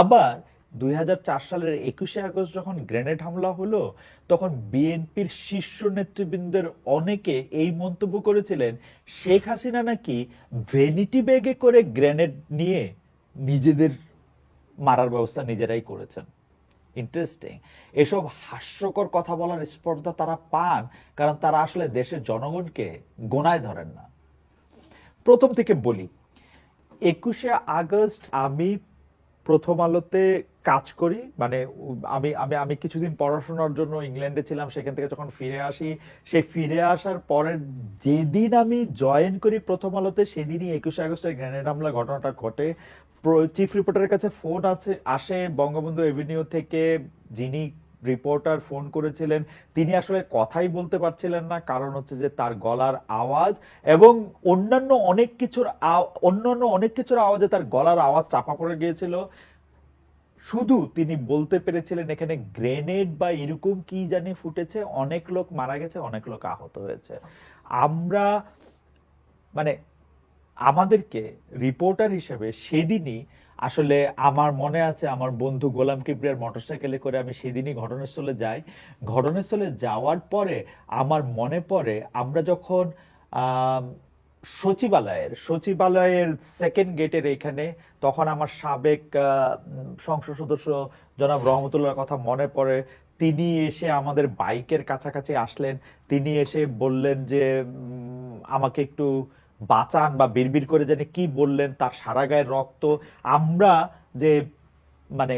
আবার দুই হাজার চার সালের একুশে আগস্ট যখন গ্রেনেড হামলা হলো, তখন বিএনপির শীর্ষ নেতৃবৃন্দের অনেকে এই মন্তব্য করেছিলেন, শেখ হাসিনা নাকি ভেনিটি ব্যাগে করে গ্রেনেড নিয়ে নিজেদের মারার ব্যবস্থা নিজেরাই করেছেন। ইন্টারেস্টিং এসব হাস্যকর কথা বলার স্পর্ধা তারা পান, কারণ তারা আসলে দেশের জনগণকে গোনায় ধরেন না। প্রথম থেকে বলি, একুশে আগস্ট আমি প্রথম আলোতে কাজ করি মানে আমি আমি আমি কিছুদিন পড়াশোনার জন্য ইংল্যান্ডে ছিলাম, সেখান থেকে যখন ফিরে আসি, সেই ফিরে আসার পরের যেদিন আমি জয়েন করি প্রথম আলোতে, সেদিনই একুশে আগস্টের গ্রেনেড হামলা ঘটনাটা ঘটে। চিফ রিপোর্টারের কাছে ফোন আছে, আসে বঙ্গবন্ধু এভিনিউ থেকে, যিনি রিপোর্টার ফোন করেছিলেন, তিনি আসলে কথাই বলতে পারছিলেন না, কারণ হচ্ছে যে তার গলার আওয়াজ এবং অন্যান্য অনেক কিছুর অন্যান্য অনেক কিছুর আওয়াজে তার গলার আওয়াজ চাপা পড়ে গিয়েছিল। শুধু তিনি বলতে পেরেছিলেন এখানে গ্রেনেড বা এরকম কি জানি ফুটেছে, অনেক লোক মারা গেছে, অনেক লোক আহত হয়েছে। আমরা মানে আমাদেরকে রিপোর্টার হিসেবে সেদিনই আসলে আমার মনে আছে আমার বন্ধু গোলাম কিবরিয়ার মোটরসাইকেলে করে আমি সেদিনই ঘটনাস্থলে যাই। ঘটনাস্থলে যাওয়ার পরে আমার মনে পড়ে আমরা যখন সচিবালয়ের সচিবালয়ের সেকেন্ড গেটের এখানে তখন আমার সাবেক সংসদ সদস্য জনাব রহমতুল্লাহর কথা মনে পড়ে। তিনি এসে আমাদের বাইকের কাছাকাছি আসলেন। তিনি এসে বললেন যে আমাকে একটু বাঁচান বা বিড়বিড় করে জানি কি বললেন, তার সারা গায়ের রক্ত। আমরা যে মানে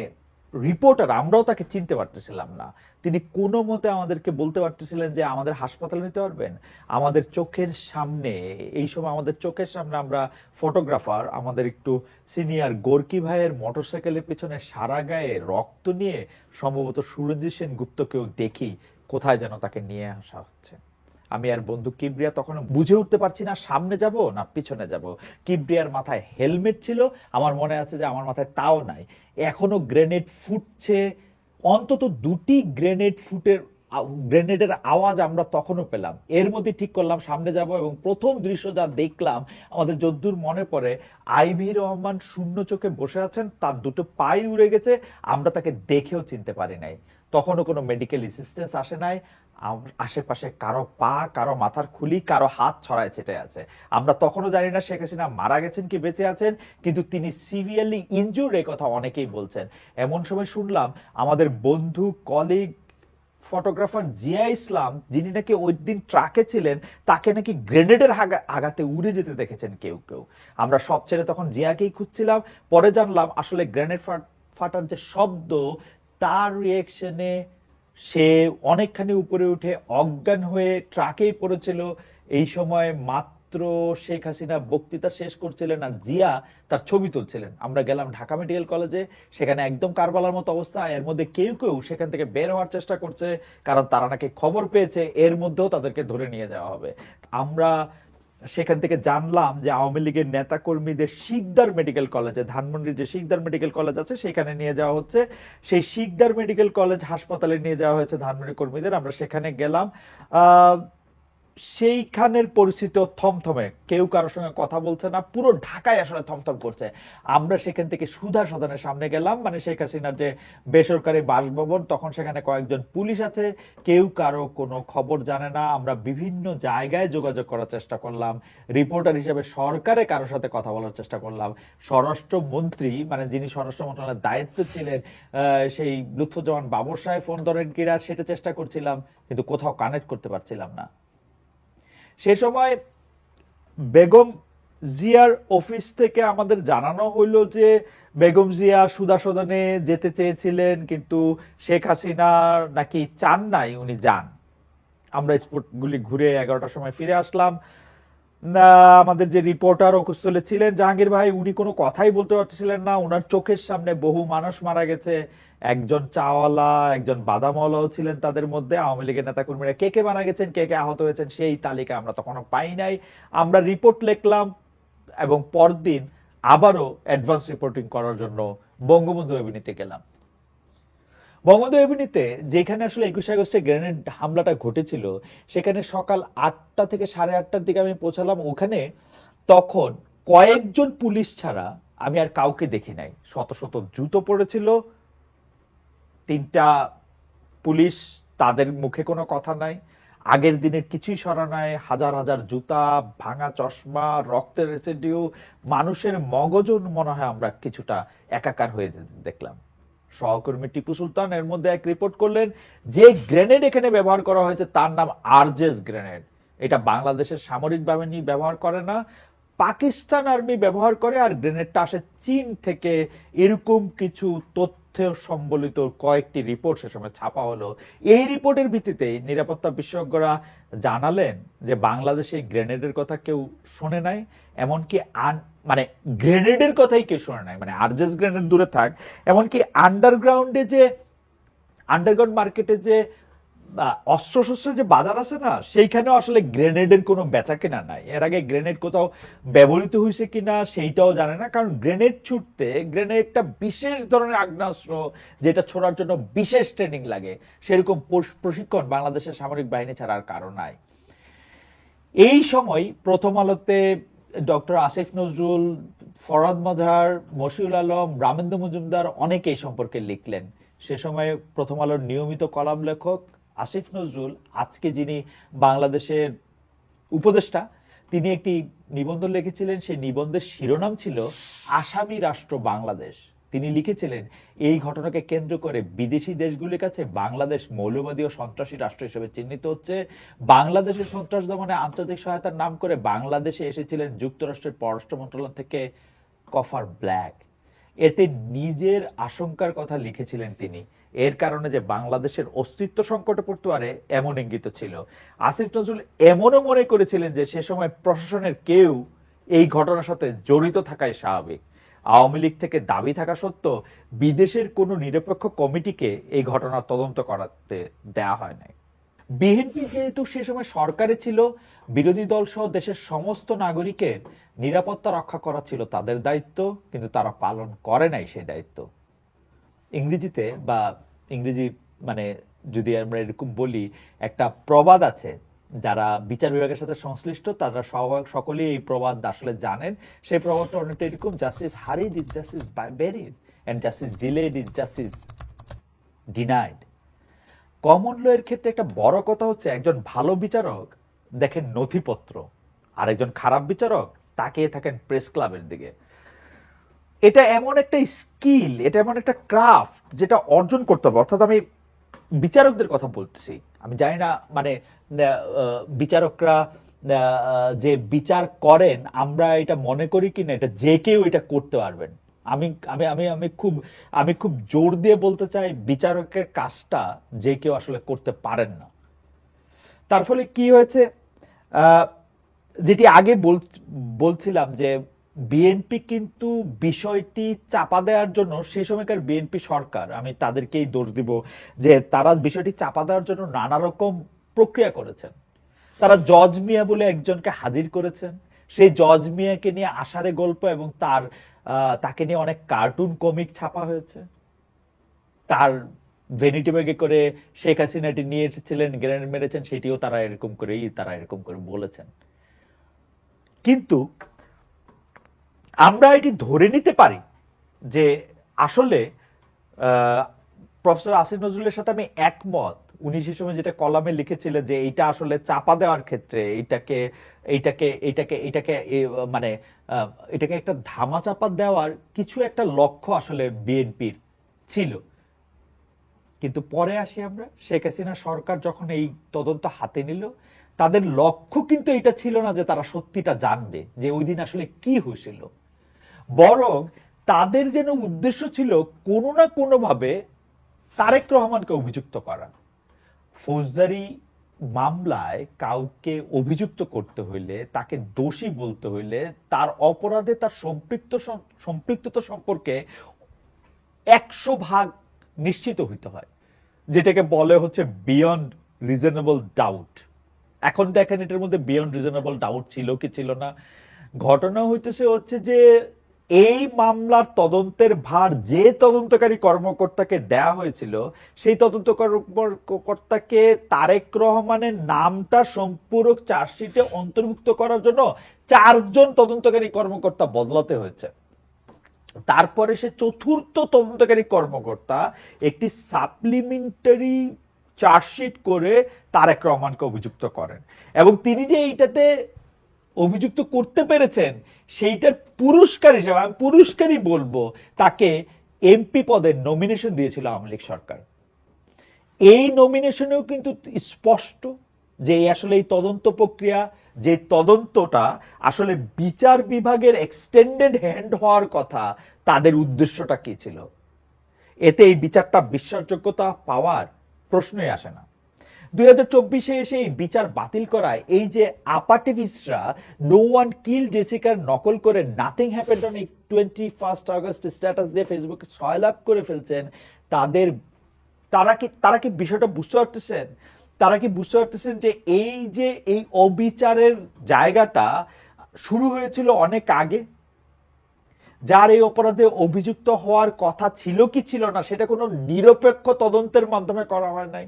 রিপোর্টার আমরাও তাকে চিনতে পারতেছিলাম না। তিনি কোনো মতে আমাদেরকে বলতে পারতেছিলেন যে আমাদের হাসপাতালে নিতে পারবেন। আমাদের চোখের সামনে, এই সময় আমাদের চোখের সামনে আমরা ফটোগ্রাফার আমাদের একটু সিনিয়র গোর্কি ভাইয়ের মোটরসাইকেলের পিছনে সারা গায়ে রক্ত নিয়ে সম্ভবত সুরঞ্জিত সেন গুপ্তকেও দেখি। কোথায় যেন তাকে নিয়ে আসা হচ্ছে। আমি আর বন্ধু কিবরিয়া তখন বুঝে উঠতে পারছি না সামনে যাব না পিছনে যাব। কিবরিয়ার মাথায় হেলমেট ছিল, আমার মনে আছে যে আমার মাথায় তাও নাই। এখনও গ্রেনেড ফুটছে, অন্তত দুটি গ্রেনেড ফুটের গ্রেনেডের আওয়াজ আমরা তখনও পেলাম। এর মধ্যে ঠিক করলাম সামনে যাব এবং প্রথম দৃশ্য যা দেখলাম, আমাদের যদ্দূর মনে পড়ে, আইভি রহমান শূন্য চোখে বসে আছেন, তার দুটো পাই উড়ে গেছে, আমরা তাকে দেখেও চিনতে পারি নাই। তখনও কোনো মেডিকেল অ্যাসিস্ট্যান্স আসে নাই আশেপাশে কারও পা, কারও মাথার খুলি, কারও হাত ছড়ায় ছেটে আছে। আমরা তখনও জানি না শেখ হাসিনা মারা গেছেন কি বেঁচে আছেন, কিন্তু তিনি সিভিয়ারলি ইনজুর্ড এ কথা অনেকেই বলছেন। এমন সময় শুনলাম আমাদের বন্ধু কলিগ ফটোগ্রাফার জিয়া ইসলাম, যিনি নাকি ওই দিন ট্রাকে ছিলেন, তাকে নাকি গ্রেনেডের আঘাতে উড়ে যেতে দেখেছেন কেউ কেউ। আমরা সব ছেড়ে তখন জিয়াকেই খুঁজছিলাম, পরে জানলাম আসলে গ্রেনেড ফাটার যে শব্দ, তার রিয়েকশনে সে অনেকখানি উপরে উঠে অজ্ঞান হয়ে ট্রাকেই পড়েছিল। এই সময় মাত্র শেখ হাসিনা বক্তৃতা শেষ করছিলেন আর জিয়া তার ছবি তুলছিলেন। আমরা গেলাম ঢাকা মেডিকেল কলেজে, সেখানে একদম কারবালার মতো অবস্থা। এর মধ্যে কেউ কেউ সেখান থেকে বের হওয়ার চেষ্টা করছে, কারণ তারা নাকি খবর পেয়েছে, এর মধ্যেও তাদেরকে ধরে নিয়ে যাওয়া হবে। আমরা সেখান থেকে জানলাম যে আওয়ামী লীগের নেতা কর্মীদের শিকদার মেডিকেল কলেজে ধানমন্ডির যে শিকদার মেডিকেল কলেজ আছে সেখানে নিয়ে যাওয়া হচ্ছে। সেই শিকদার মেডিকেল কলেজ হাসপাতালে নিয়ে যাওয়া হয়েছে ধানমন্ডি কর্মীদের। আমরা সেখানে গেলাম। আহ, সেইখানের পরিস্থিতি থমথমে। কেউ কারোর সঙ্গে কথা বলছে না, পুরো ঢাকায় আসলে থমথম করছে। আমরা সেখান থেকে সুধা সদনের সামনে গেলাম মানে শেখ হাসিনার যে বেসরকারি বাসভবন, তখন সেখানে কয়েকজন পুলিশ আছে। কেউ কারও কোনো খবর জানে না। আমরা বিভিন্ন জায়গায় যোগাযোগ করার চেষ্টা করলাম। রিপোর্টার হিসেবে সরকারে কারোর সাথে কথা বলার চেষ্টা করলাম। স্বরাষ্ট্রমন্ত্রী মানে যিনি স্বরাষ্ট্র মন্ত্রণালয়ের দায়িত্ব ছিলেন সেই লুৎফুজ্জামান বাবর সাহেব ফোন ধরেন কিনা, সেটা চেষ্টা করছিলাম, কিন্তু কোথাও কানেক্ট করতে পারছিলাম না। সে সময় বেগম জিয়ার অফিস থেকে আমাদের জানানো হইল যে বেগম জিয়া সুদা সদনে যেতে চেয়েছিলেন, কিন্তু শেখ হাসিনার নাকি চান নাই, উনি যান। আমরা স্পটগুলি ঘুরে এগারোটার সময় ফিরে আসলাম। আমাদের যে রিপোর্টার অকুস্থলে ছিলেন জাহাঙ্গীর ভাই, উনি কোনো কথাই বলতে পারতেছিলেন না। ওনার চোখের সামনে বহু মানুষ মারা গেছে। একজন চাওয়ালা, একজন বাদামওয়ালাও ছিলেন তাদের মধ্যে। আওয়ামী লীগের নেতা কর্মীরা কে কে মারা গেছেন, কে কে আহত হয়েছেন, সেই তালিকা আমরা তখনও পাই নাই। আমরা রিপোর্ট লিখলাম এবং পরদিন আবারও অ্যাডভান্স রিপোর্টিং করার জন্য বঙ্গবন্ধু এভিনিতে গেলাম। বঙ্গবন্ধু এভিনিতে যেখানে আসলে একুশে আগস্টে গ্রেনেড হামলাটা ঘটেছিল, সেখানে সকাল আটটা থেকে সাড়ে আটটার দিকে আমি পৌঁছালাম। ওখানে তখন কয়েকজন পুলিশ ছাড়া আমি আর কাউকে দেখি নাই। শত শত জুতো পড়েছিল। তিনটা পুলিশ তাদের মুখে কোনো কথা নাই। আগের দিনের কিছুই সরা নাই। হাজার হাজার জুতা, ভাঙা চশমা, রক্তের রেসিডিউ, মানুষের মগজন মনে হয় আমরা কিছুটা একাকার হয়ে দেখলাম। সহকর্মী টিপু সুলতান এর মধ্যে এক রিপোর্ট করলেন, যে গ্রেনেড এখানে ব্যবহার করা হয়েছে তার নাম আরজেস গ্রেনেড এটা বাংলাদেশের সামরিক বাহিনী ব্যবহার করে না, পাকিস্তান আর্মি ব্যবহার করে আর গ্রেনেডটা আসে চীন থেকে। এরকম কিছু তথ্য সম্বলিত কয়েকটি রিপোর্ট সে সময় ছাপা হলো। এই রিপোর্টের ভিত্তিতে নিরাপত্তা বিশেষজ্ঞরা জানালেন যে বাংলাদেশে গ্রেনেডের কথা কেউ শোনে নাই, এমনকি আন মানে গ্রেনেডের কথাই কেউ শোনে নাই। মানে আরজেস গ্রেনেড দূরে থাক। এমনকি আন্ডারগ্রাউন্ডে যে আন্ডারগ্রাউন্ড মার্কেটে যে অস্ত্র শস্ত্রের যে বাজার আছে না, সেইখানেও আসলে গ্রেনেডের কোনো বেচা কেনা নাই। এর আগে গ্রেনেড কোথাও ব্যবহৃত হয়েছে কিনা সেইটাও জানে না। কারণ গ্রেনেড ছুটতে গ্রেনেড একটা বিশেষ ধরনের আগ্নেয়াস্ত্র যেটা ছোড়ার জন্য বিশেষ ট্রেনিং লাগে। সেরকম প্রশ- প্রশিক্ষণ বাংলাদেশের সামরিক বাহিনী ছাড়া আর কারও নাই। এই সময় প্রথম আলোতে ডক্টর আসিফ নজরুল ফরাদ মজার, মশিউল আলম, রামেন্দ্র মজুমদার অনেকে এই সম্পর্কে লিখলেন। সে সময় প্রথম আলোর নিয়মিত কলাম লেখক আসিফ নজরুল, আজকে যিনি বাংলাদেশের উপদেষ্টা, তিনি একটি নিবন্ধ লিখেছিলেন। সেই নিবন্ধের শিরোনাম ছিল, আসামি রাষ্ট্র বাংলাদেশ। তিনি লিখেছিলেন, এই ঘটনাকে কেন্দ্র করে বিদেশি দেশগুলির কাছে বাংলাদেশ মৌলবাদী ও সন্ত্রাসী রাষ্ট্র হিসেবে চিহ্নিত হচ্ছে। বাংলাদেশের সন্ত্রাস দমনে আন্তর্জাতিক সহায়তার নাম করে বাংলাদেশে এসেছিলেন যুক্তরাষ্ট্রের পররাষ্ট্র মন্ত্রণালয় থেকে কফার ব্ল্যাক। এতে নিজের আশঙ্কার কথা লিখেছিলেন তিনি। এর কারণে যে বাংলাদেশের অস্তিত্ব সংকটে পড়তে পারে, এমন ইঙ্গিত ছিল। আসিফ নজরুল এমনও মনে করেছিলেন যে সে সময় প্রশাসনের কেউ এই ঘটনার সাথে জড়িত থাকাই স্বাভাবিক। আওয়ামী লীগ থেকে দাবি থাকা সত্ত্বেও বিদেশের কোনো নিরপেক্ষ কমিটিকে এই ঘটনার তদন্ত করাতে দেয়া হয় নাই। বিএনপি যেহেতু সে সময় সরকারে ছিল, বিরোধী দল সহ দেশের সমস্ত নাগরিকের নিরাপত্তা রক্ষা করা ছিল তাদের দায়িত্ব, কিন্তু তারা পালন করে নাই সেই দায়িত্ব। ইংরেজিতে বা ইংরেজি মানে যদি আমরা এরকম বলি, একটা প্রবাদ আছে যারা বিচার বিভাগের সাথে সংশ্লিষ্ট, তারা সকলেই এই প্রবাদ আসলে জানেন। সেই প্রবাদটা অনেকটা এরকম justice hurried is justice buried and justice delayed is justice denied common law এর ক্ষেত্রে একটা বড় কথা হচ্ছে, একজন ভালো বিচারক দেখেন নথিপত্র আর একজন খারাপ বিচারক তাকিয়ে থাকেন প্রেস ক্লাবের দিকে। এটা এমন একটা স্কিল এটা এমন একটা ক্রাফট যেটা অর্জন করতে হবে। অর্থাৎ আমি বিচারকদের কথা বলতেছি। আমি জানি না মানে বিচারকরা যে বিচার করেন, আমরা এটা মনে করি কি না, এটা যে কেউ এটা করতে পারবেন। আমি আমি আমি আমি খুব আমি খুব জোর দিয়ে বলতে চাই, বিচারকের কাজটা যে কেউ আসলে করতে পারেন না। তার ফলে কি হয়েছে? যেটি আগে বল- বলছিলাম যে বিএনপি কিন্তু বিষয়টি চাপা দেওয়ার জন্য সেই সময়কার বিএনপি সরকার, আমি তাদেরকেই দোষ দিব যে তারা বিষয়টি চাপা দেওয়ার জন্য নানা রকম প্রক্রিয়া করেছেন। তারা জজ মিয়া বলে একজনকে হাজির করেছেন। সেই জজ মিয়াকে নিয়ে আষাঢ়ে গল্প এবং তার তাকে নিয়ে অনেক কার্টুন কমিক ছাপা হয়েছে। তার ভেনিটি ব্যাগে করে শেখ হাসিনাটি নিয়ে এসেছিলেন, গ্রেনেড মেরেছেন, সেটিও তারা এরকম করেই, তারা এরকম করে বলেছেন। কিন্তু আমরা এটি ধরে নিতে পারি যে আসলে প্রফেসর আসিফ নজরুলের সাথে আমি একমত। উনি সে সময় যেটা কলামে লিখেছিলেন যে এইটা আসলে চাপা দেওয়ার ক্ষেত্রে এইটাকে এইটাকে এইটাকে এইটাকে মানে এটাকে একটা ধামা চাপা দেওয়ার কিছু একটা লক্ষ্য আসলে বিএনপির ছিল। কিন্তু পরে আসি আমরা, শেখ হাসিনা সরকার যখন এই তদন্ত হাতে নিল, তাদের লক্ষ্য কিন্তু এটা ছিল না যে তারা সত্যিটা জানবে, যে ওই দিন আসলে কি হয়েছিল। বরং তাদের যেন উদ্দেশ্য ছিল কোনো না কোনো ভাবে তারেক রহমানকে অভিযুক্ত করা। ফৌজদারি মামলায় কাউকে অভিযুক্ত করতে হইলে, তাকে দোষী বলতে হইলে, তার অপরাধে তার সম্পৃক্ত সম- সম্পৃক্ততা সম্পর্কে একশো ভাগ নিশ্চিত হইতে হয়, যেটাকে বলে হচ্ছে বিয়ন্ড রিজনেবল ডাউট এখন দেখেন এটার মধ্যে বিয়ন্ড রিজনেবল ডাউট ছিল কি ছিল না। ঘটনা হইতেছে হচ্ছে যে এই মামলার তদন্তের ভার যে তদন্তকারী কর্মকর্তাকে দেয়া হয়েছিল, সেই তদন্ত কর্মকর্তাকে তারেক রহমানের নামটা সম্পূরক চার্জশিটে অন্তর্ভুক্ত করার জন্য চারজন তদন্তকারী কর্মকর্তা বদলাতে হয়েছে। তারপরে সে চতুর্থ তদন্তকারী কর্মকর্তা একটি সাপ্লিমেন্টারি চার্জশিট করে তারেক রহমানকে অভিযুক্ত করেন। এবং তিনি যে এইটাতে অভিযুক্ত করতে পেরেছেন সেইটার পুরস্কার হিসেবে, আমি পুরস্কারই বলব, তাকে এমপি পদের নমিনেশন দিয়েছিল আওয়ামী লীগ সরকার। এই নমিনেশনেও কিন্তু স্পষ্ট যে আসলে এই তদন্ত প্রক্রিয়া, যে তদন্তটা আসলে বিচার বিভাগের এক্সটেন্ডেড হ্যান্ড হওয়ার কথা, তাদের উদ্দেশ্যটা কি ছিল? এতে এই বিচারটা বিশ্বাসযোগ্যতা পাওয়ার প্রশ্নই আসে না। দুই হাজার চব্বিশে এসে এই বিচার বাতিল করায় এই যে আপাটিভিস্টরা নো ওয়ান কিল জেসিকার নকল করে nothing happened on twenty first August status দিয়ে ফেসবুকে ছয় লাভ করে ফেলছেন, তাদের, তারা কি তারা কি বিষয়টা বুঝতে পারতেছেন? তারা কি বুঝতে পারতেছেন যে এই যে এই অবিচারের জায়গাটা শুরু হয়েছিল অনেক আগে? যার এই অপরাধে অভিযুক্ত হওয়ার কথা ছিল কি ছিল না, সেটা কোনো নিরপেক্ষ তদন্তের মাধ্যমে করা হয় নাই?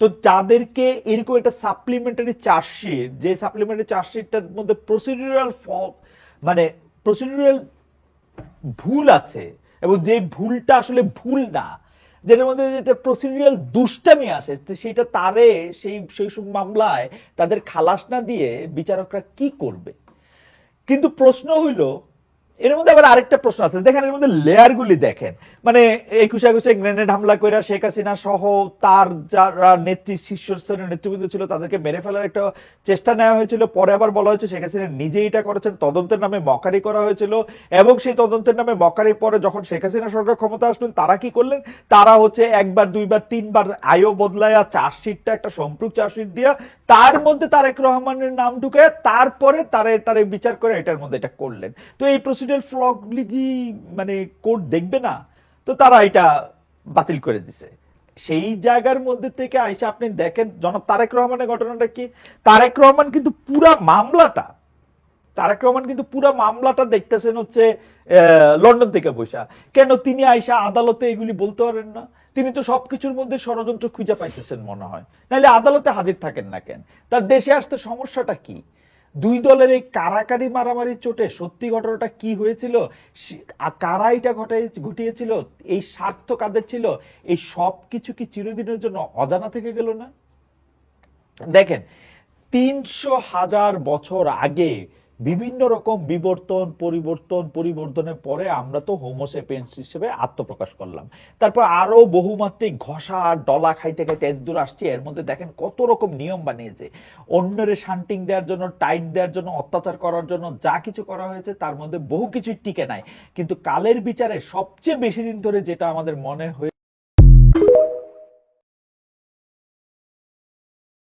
তো যাদেরকে এরকম একটা সাপ্লিমেন্টারি চার্জশিট যে সাপ্লিমেন্টারি চার্জশিটটার মধ্যে প্রসিডিউরাল মানে প্রসিডিউরাল ভুল আছে এবং যে ভুলটা আসলে ভুল না, যেটার মধ্যে যেটা প্রসিডিউরাল দুষ্টামি আসে সেটা তারে সেই সেই সব মামলায় তাদের খালাস না দিয়ে বিচারকরা কি করবে? কিন্তু প্রশ্ন হইল এর মধ্যে আবার আরেকটা প্রশ্ন আছে। দেখেন, এর মধ্যে লেয়ার গুলি দেখেন। মানে একুশে একুশে গ্রেনেড হামলা করে শেখ হাসিনা সহ তার যারা নেত্রী, শীর্ষস্থানীয় নেতৃবৃন্দ ছিল, তাদেরকে মেরে ফেলার একটা চেষ্টা নেওয়া হয়েছিল। পরে আবার বলা হয়েছে, শেখ হাসিনা নিজেই এটা করেছেন। তদন্তের নামে মকারি করা হয়েছিল এবং সেই তদন্তের নামে মকারি পরে যখন শেখ হাসিনা সরকার ক্ষমতা আসলেন, তারা কি করলেন? তারা হচ্ছে একবার, দুইবার, তিনবার আয়ও বদলায়া চার্জশিটটা, একটা সম্পৃক্ত চার্জশিট দিয়া তার মধ্যে তারেক রহমানের নাম ঢুকে তারপরে তারে তারে বিচার করে এটার মধ্যে এটা করলেন। তো এই প্রসিডিউর ফ্লগলি কি মানে কোর্ট দেখবে না, তো তারা এটা বাতিল করে দিছে। সেই জায়গার মধ্যে থেকে আইসা আপনি দেখেন, জনাব তারেক রহমানের ঘটনাটা কি? তারেক রহমান কিন্তু পুরা মামলাটা, তারেক রহমান কিন্তু পুরো মামলাটা দেখতেছেন হচ্ছে লন্ডন থেকে বসা। কেন তিনি আইসা আদালতে এগুলি বলতে পারেন না? তিনি তো সবকিছুর মধ্যে ষড়যন্ত্র খুঁজে পাইতেছেন মনে হয়। নাহলে আদালতে হাজির থাকেন না কেন? তার দেশে আসতে সমস্যাটা কি? দুই দলের এই কারাকারি মারামারির চোটে সত্যি ঘটনাটা কি হয়েছিল? কারা এটা ঘটাই, ঘটিয়েছিল? এই স্বার্থ কাদের ছিল? এই সব কিছু কি চিরদিনের জন্য অজানা থেকে গেল না? দেখেন, তিনশো হাজার বছর আগে বিভিন্ন রকম বিবর্তন, পরিবর্তন, পরিবর্তনের পরে আমরা তো হোমোসেপিয়েন্স হিসেবে আত্মপ্রকাশ করলাম। তারপর আরও বহুমাত্রিক ঘষা আর ডলা খাইতে খাইতে এদূর আসছে, এর মধ্যে দেখেন কত রকম নিয়ম বানিয়েছে। অন্যরে শান্টিং দেওয়ার জন্য, টাইট দেওয়ার জন্য, অত্যাচার করার জন্য যা কিছু করা হয়েছে, তার মধ্যে বহু কিছুই টিকে নাই। কিন্তু কালের বিচারে সবচেয়ে বেশি দিন ধরে যেটা আমাদের মনে হয়ে